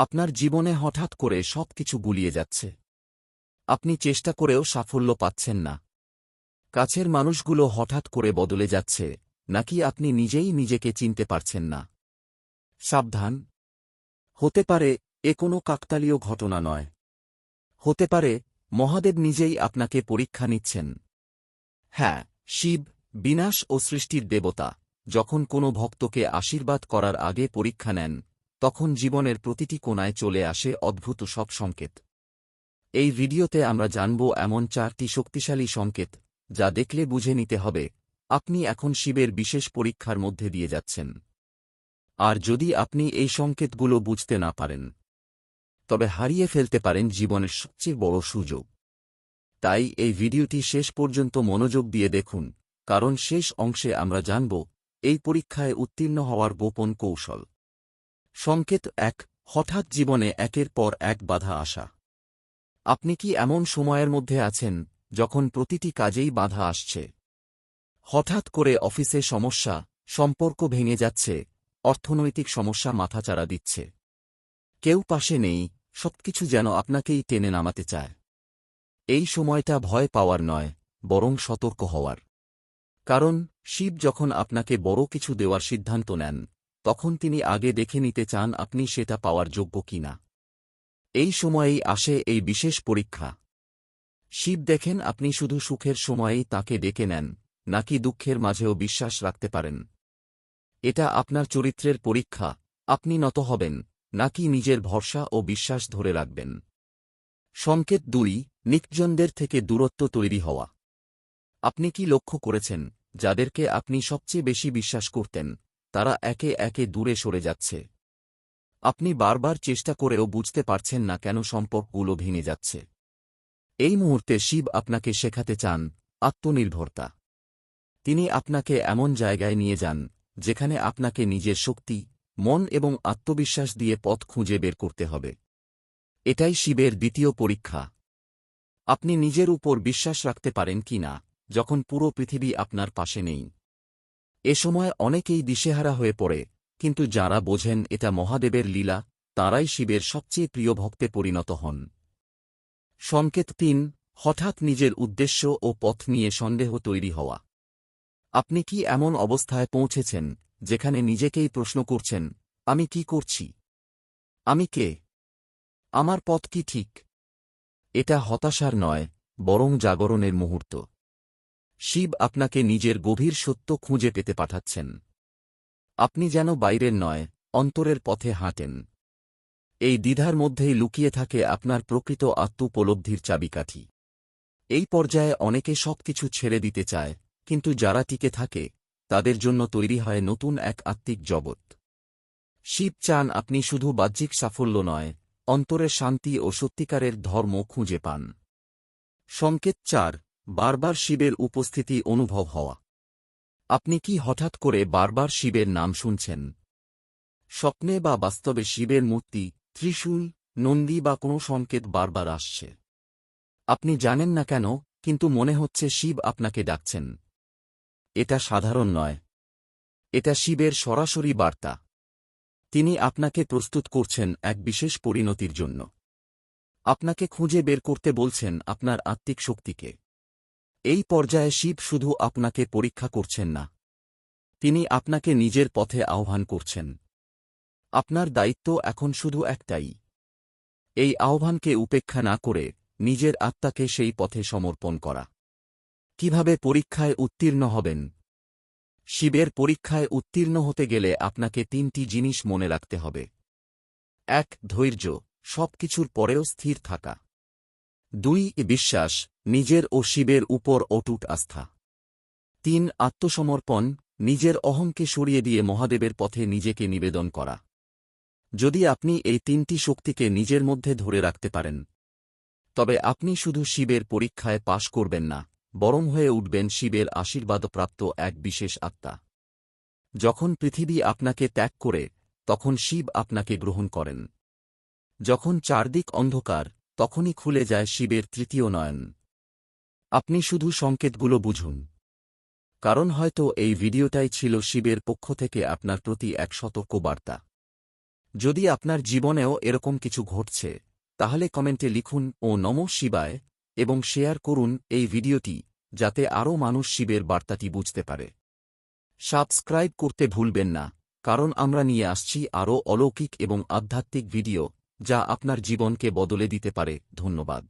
আপনার জীবনে হঠাৎ করে সবকিছু গুলিয়ে যাচ্ছে। আপনি চেষ্টা করেও সাফল্য পাচ্ছেন না। কাছের মানুষগুলো হঠাৎ করে বদলে যাচ্ছে, নাকি আপনি নিজেই নিজেকে চিনতে পারছেন না। সাবধান। হতে পারে এ কোনো কাকতালীয় ঘটনা নয়। হতে পারে মহাদেব নিজেই আপনাকে পরীক্ষা নিচ্ছেন। হ্যাঁ শিব, বিনাশ ও সৃষ্টির দেবতা, যখন কোনো ভক্তকে আশীর্বাদ করার আগে পরীক্ষা নেন তখন জীবনের প্রতিটি কোণায় চলে আসে অদ্ভুত সব সংকেত। এই ভিডিওতে আমরা জানব এমন চারটি শক্তিশালী সংকেত, যা দেখলে বুঝে নিতে হবে, আপনি এখন শিবের বিশেষ পরীক্ষার মধ্যে দিয়ে যাচ্ছেন। আর যদি আপনি এই সংকেতগুলো বুঝতে না পারেন, তবে হারিয়ে ফেলতে পারেন জীবনের সবচেয়ে বড় সুযোগ। তাই এই ভিডিওটি শেষ পর্যন্ত মনোযোগ দিয়ে দেখুন, কারণ শেষ অংশে আমরা জানব, এই পরীক্ষায় উত্তীর্ণ হওয়ার গোপন কৌশল। সংকেত এক, হঠাৎ জীবনে একের পর এক বাধা আসা। আপনি কি এমন সময়ের মধ্যে আছেন, যখন প্রতিটি কাজেই বাধা আসছে? হঠাৎ করে অফিসে সমস্যা, সম্পর্ক ভেঙে যাচ্ছে, অর্থনৈতিক সমস্যা মাথাচাড়া দিচ্ছে। কেউ পাশে নেই, সবকিছু যেন আপনাকেই টেনে নামাতে চায়। এই সময়টা ভয় পাওয়ার নয়, বরং সতর্ক হওয়ার। কারণ, শিব যখন আপনাকে বড় কিছু দেওয়ার সিদ্ধান্ত নেন তখন তিনি আগে দেখে নিতে চান আপনি সেটা পাওয়ার যোগ্য কিনা। এই সময়েই আসে এই বিশেষ পরীক্ষা। শিব দেখেন আপনি শুধু সুখের সময়েই তাকে ডেকে নেন, নাকি দুঃখের মাঝেও বিশ্বাস রাখতে পারেন। এটা আপনার চরিত্রের পরীক্ষা, আপনি নত হবেন, নাকি নিজের ভরসা ও বিশ্বাস ধরে রাখবেন। সংকেত দুই, নিকজনদের থেকে দূরত্ব তৈরি হওয়া। আপনি কি লক্ষ্য করেছেন, যাদেরকে আপনি সবচেয়ে বেশি বিশ্বাস করতেন? তারা একে একে দূরে সরে যাচ্ছে। আপনি বারবার চেষ্টা করেও বুঝতে পারছেন না কেন সম্পর্কগুলো ভেঙে যাচ্ছে। এই মুহূর্তে শিব আপনাকে শেখাতে চান, আত্মনির্ভরতা। তিনি আপনাকে এমন জায়গায় নিয়ে যান, যেখানে আপনাকে নিজের শক্তি, মন এবং আত্মবিশ্বাস দিয়ে পথ খুঁজে বের করতে হবে। এটাই শিবের দ্বিতীয় পরীক্ষা। আপনি নিজের উপর বিশ্বাস রাখতে পারেন কি না, যখন পুরো পৃথিবী আপনার পাশে নেই। এ সময় অনেকেই দিশেহারা হয়ে পড়ে, কিন্তু যারা বোঝেন এটা মহাদেবের লীলা, তাঁরাই শিবের সবচেয়ে প্রিয় ভক্তে পরিণত হন। সংকেত তিন, হঠাৎ নিজের উদ্দেশ্য ও পথ নিয়ে সন্দেহ তৈরি হওয়া। আপনি কি এমন অবস্থায় পৌঁছেছেন, যেখানে নিজেকেই প্রশ্ন করছেন, আমি কি করছি? আমি কে? আমার পথ কি ঠিক? এটা হতাশার নয়, বরং জাগরণের মুহূর্ত। শিব আপনাকে নিজের গভীর সত্য খুঁজে পেতে পাঠাচ্ছেন। আপনি যেন বাইরের নয়, অন্তরের পথে হাঁটেন। এই দ্বিধার মধ্যেই লুকিয়ে থাকে আপনার প্রকৃত আত্মোপলব্ধির চাবিকাঠি। এই পর্যায়ে অনেকে সবকিছু ছেড়ে দিতে চায়, কিন্তু যারা টিকে থাকে, তাদের জন্য তৈরি হয় নতুন এক আত্মিক জগৎ। শিব চান আপনি শুধু বাহ্যিক সাফল্য নয় অন্তরের শান্তি ও সত্যিকারের ধর্ম খুঁজে পান। সংকেত চার বারবার শিবের উপস্থিতি অনুভব হওয়া। আপনি কি হঠাৎ করে বারবার শিবের নাম শুনছেন? স্বপ্নে বা বাস্তবে শিবের মূর্তি, ত্রিশূল, নন্দী বা কোনো সংকেত বারবার আসছে। আপনি জানেন না কেন, কিন্তু মনে হচ্ছে শিব আপনাকে ডাকছেন। এটা সাধারণ নয়। এটা শিবের সরাসরি বার্তা। তিনি আপনাকে প্রস্তুত করছেন এক বিশেষ পরিণতির জন্য। আপনাকে খুঁজে বের করতে বলছেন আপনার আত্মিক শক্তিকে। এই পর্যায়ে শিব শুধু আপনাকে পরীক্ষা করছেন না। তিনি আপনাকে নিজের পথে আহ্বান করছেন। আপনার দায়িত্ব এখন শুধু একটাই। এই আহ্বানকে উপেক্ষা না করে নিজের আত্মাকে সেই পথে সমর্পণ করা। কীভাবে পরীক্ষায় উত্তীর্ণ হবেন? শিবের পরীক্ষায় উত্তীর্ণ হতে গেলে আপনাকে তিনটি জিনিস মনে রাখতে হবে। এক, ধৈর্য, সবকিছুর পরেও স্থির থাকা। দুই, বিশ্বাস নিজের ও শিবের উপর অটুট আস্থা। তিন, আত্মসমর্পণ, নিজের অহংকে সরিয়ে দিয়ে মহাদেবের পথে নিজেকে নিবেদন করা। যদি আপনি এই তিনটি শক্তিকে নিজের মধ্যে ধরে রাখতে পারেন, তবে আপনি শুধু শিবের পরীক্ষায় পাশ করবেন না, বরং হয়ে উঠবেন শিবের আশীর্বাদপ্রাপ্ত এক বিশেষ আত্মা। যখন পৃথিবী আপনাকে ত্যাগ করে, তখন শিব আপনাকে গ্রহণ করেন। যখন চারদিক অন্ধকার, তখনই খুলে যায় শিবের তৃতীয় নয়ন। আপনি শুধু সংকেতগুলো বুঝুন। কারণ হয়তো এই ভিডিওটাই ছিল শিবের পক্ষ থেকে আপনার প্রতি এক সতর্ক বার্তা। যদি আপনার জীবনেও এরকম কিছু ঘটছে, তাহলে কমেন্টে লিখুন, ও নম শিবায়, এবং শেয়ার করুন এই ভিডিওটি, যাতে আরও মানুষ শিবের বার্তাটি বুঝতে পারে। সাবস্ক্রাইব করতে ভুলবেন না, কারণ আমরা নিয়ে আসছি আরও অলৌকিক এবং আধ্যাত্মিক ভিডিও, যা আপনার জীবনকে বদলে দিতে পারে। ধন্যবাদ।